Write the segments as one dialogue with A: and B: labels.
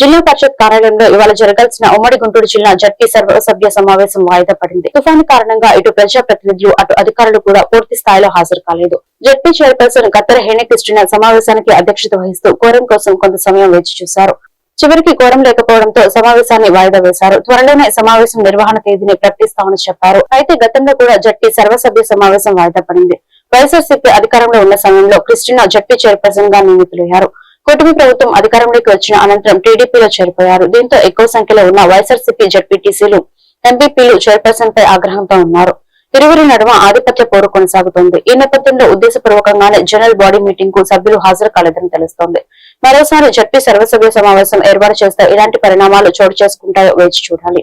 A: జిల్లా పరిషత్ కార్యాలయంలో ఇవాళ జరగాల్సిన ఉమ్మడి గుంటూరు జిల్లా జడ్పీ సర్వసభ్య సమావేశం వాయిదా పడింది. తుఫాను కారణంగా ఇటు ప్రజాప్రతినిధులు అటు అధికారులు కూడా పూర్తి స్థాయిలో హాజరు కాలేదు. జడ్పీ చైర్పర్సన్ గత్తర హేణకృష్ణ సమావేశానికి అధ్యక్షత వహిస్తూ కోరం కోసం కొంత సమయం వేచి చూశారు. చివరికి కోరం లేకపోవడంతో సమావేశాన్ని వాయిదా వేశారు. త్వరలోనే సమావేశం నిర్వహణ తేదీని ప్రకటిస్తామని చెప్పారు. అయితే గతంలో కూడా జడ్పీ సర్వసభ్య సమావేశం వాయిదా పడింది. వైఎస్ఆర్సీపీ అధికారంలో ఉన్న సమయంలో క్రిస్టినా జడ్పీ చైర్పర్సన్గా నియమితులయ్యారు. కూటమి ప్రభుత్వం అధికారంలోకి వచ్చిన అనంతరం టీడీపీలో చేరిపోయారు. దీంతో ఎక్కువ సంఖ్యలో ఉన్న వైఎస్ఆర్సీపీ జడ్పీటీసీలు ఎంపీపీలు చైర్పర్సన్ పై ఆగ్రహంతో ఉన్నారు. ఇరువురి నడుమ ఆధిపత్య పోరు కొనసాగుతోంది. ఈ నేపథ్యంలో ఉద్దేశపూర్వకంగానే జనరల్ బాడీ మీటింగ్కు సభ్యులు హాజరు కాలేదని తెలుస్తోంది. మరోసారి జడ్పీ సర్వసభ్య సమావేశం ఏర్పాటు చేస్తే ఇలాంటి పరిణామాలు చోటు చేసుకుంటాయో వేచి చూడాలి.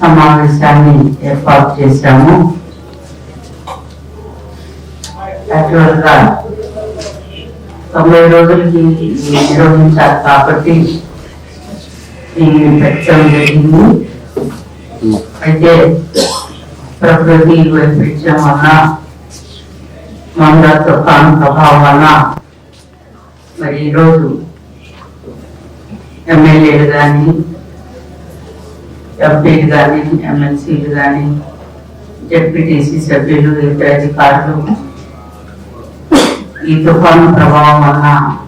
B: సమావేశాన్ని ఏర్పాటు చేశాము. యాక్చువల్ తొంభై రోజులకి నిర్వహించాలి కాబట్టి దీన్ని పెట్టడం జరిగింది. అయితే ప్రకృతి వైపరీత్యం వలన మంద తుఫాను ప్రభావం వలన మరి ఈరోజు ఎమ్మెల్యేలు కానీ ఎంపీలు కానీ ఎమ్మెల్సీలు కానీ జడ్పీటీసీ సభ్యులు ఇతర అధికారులు ఈ తుఫాను ప్రభావం వలన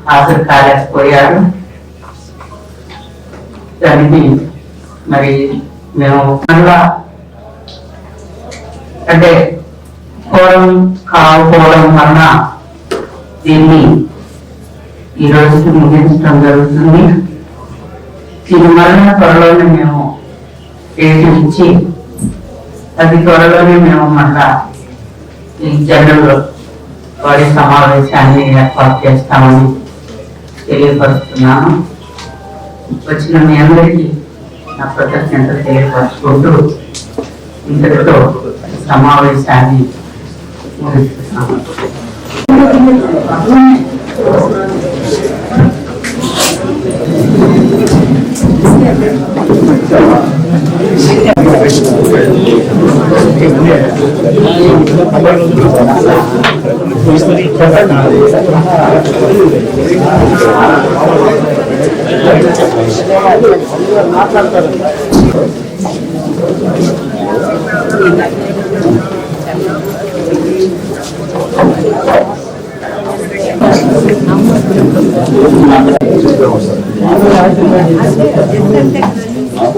B: హాజరు కాలేకపోయారు. దానికి మరి మేము మళ్ళా అంటే కోరం కాకపోవడం వలన దీన్ని ఈ రోజుకి ముగించడం జరుగుతుంది. దీని మరణ త్వరలోనే మేము డేట్ ఇచ్చి అది త్వరలోనే మేము మళ్ళా ఈ జనరల్ బాడీ సమావేశాన్ని ఏర్పాటు చేస్తామని తెలియపరుస్తున్నాను. వచ్చిన మీ అందరికీ నా కృతజ్ఞతలు తెలియపరుచుకుంటూ ఇంతటితో సమావేశాన్ని ముగిస్తున్నాను. మాట్లాడతారు ఎందుకంటే